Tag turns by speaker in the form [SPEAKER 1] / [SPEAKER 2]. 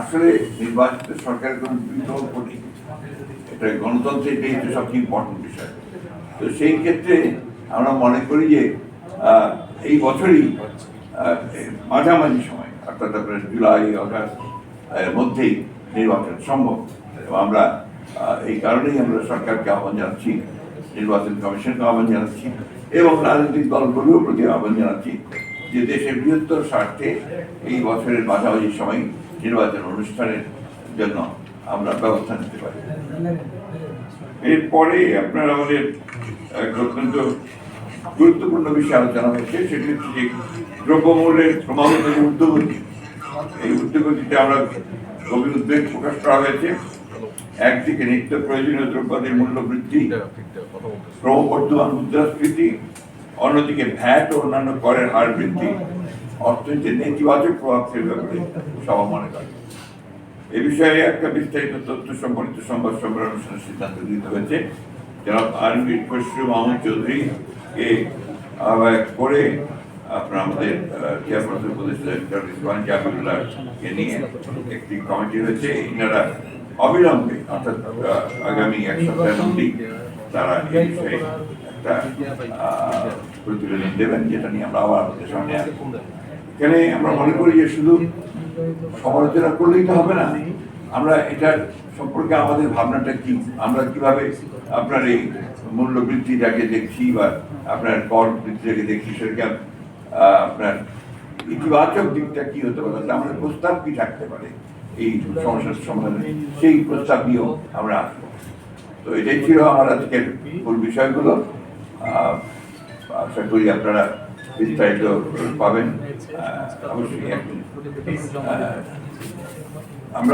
[SPEAKER 1] আসলে নির্বাচিত সরকারের কোনো বিকল্প নেই এটা গণতন্ত্রের এটাই তো সবচেয়ে ইম্পর্টেন্ট বিষয়। তো সেই ক্ষেত্রে আমরা মনে করি যে এই বছরই মাঝামাঝি সময়, অর্থাৎ আপনার জুলাই, অগাস্ট, এর মধ্যেই নির্বাচন সম্ভব। আমরা এই কারণেই আমরা সরকারকে আহ্বান জানাচ্ছি, নির্বাচন কমিশনকে আহ্বান জানাচ্ছি, এবং রাজনৈতিক দলগুলোর প্রতি আহ্বান জানাচ্ছি যে দেশের বৃহত্তর স্বার্থে এই বছরের মাঝামাঝি সময় নির্বাচন অনুষ্ঠানের জন্য আমরা ব্যবস্থা নিতে পারি। এরপরে আপনার আমাদের অত্যন্ত গুরুত্বপূর্ণ বিষয় আলোচনা হয়েছে সেটি হচ্ছে যে দ্রব্যমূল্যের ক্রমাগত যে ঊর্ধ্বগতি। এই ঊর্ধ্বগতিতে আমরা গভীর উদ্বেগ প্রকাশ করা হয়েছে। একদিকে নিত্য প্রয়োজনীয় দ্রব্যাদির মূল্য বৃদ্ধি, ক্রমবর্ধমান মুদ্রাস্ফীতি, অন্যদিকে ভ্যাট ও অন্যান্য করের হার বৃদ্ধি অর্থনীতির নেতিবাচক প্রভাব ফেলবে বলে সভা মনে করে। এ বিষয়ে একটা বিস্তারিত তথ্য সম্পর্কিত সংবাদ সম্মেলন অনুষ্ঠানের সিদ্ধান্ত নিতে হয়েছে। জনাব আরবি খসরু মাহমুদ চৌধুরী কে আহ্বায়ক করে আপনার আমাদের চেয়ারপারসন উপদেষ্টা রিজওয়ান জাবিউল্লাহকে নিয়ে একটি কমিটি হয়েছে। এনারা অবিলম্বে, অর্থাৎ আগামী এক সপ্তাহের মধ্যেই তারা এই বিষয়ে একটা প্রতিবেদন দেবেন, যেটা নিয়ে আমরা আবার আপনাদের সামনে আসব এখানে আমরা মনে করি যে শুধু সমালোচনা করলেই তো হবে না। আমরা এটার সম্পর্কে আমাদের ভাবনাটা কি? আমরা কীভাবে আপনার এই মূল্য বৃদ্ধিটাকে দেখছি বা আপনার কর বৃদ্ধিটাকে দেখছি, সেটাকে আপনার ইতিবাচক দিকটা কি হতে পারে? আমাদের প্রস্তাব কি থাকতে পারে? এই সমস্যার সমাধানে সেই প্রস্তাব নিয়েও আমরা আসব। তো এটাই ছিল আমার আজকের মূল বিষয়গুলো। আশা করি আপনারা বিস্তারিত পাবেন। অবশ্যই আমরা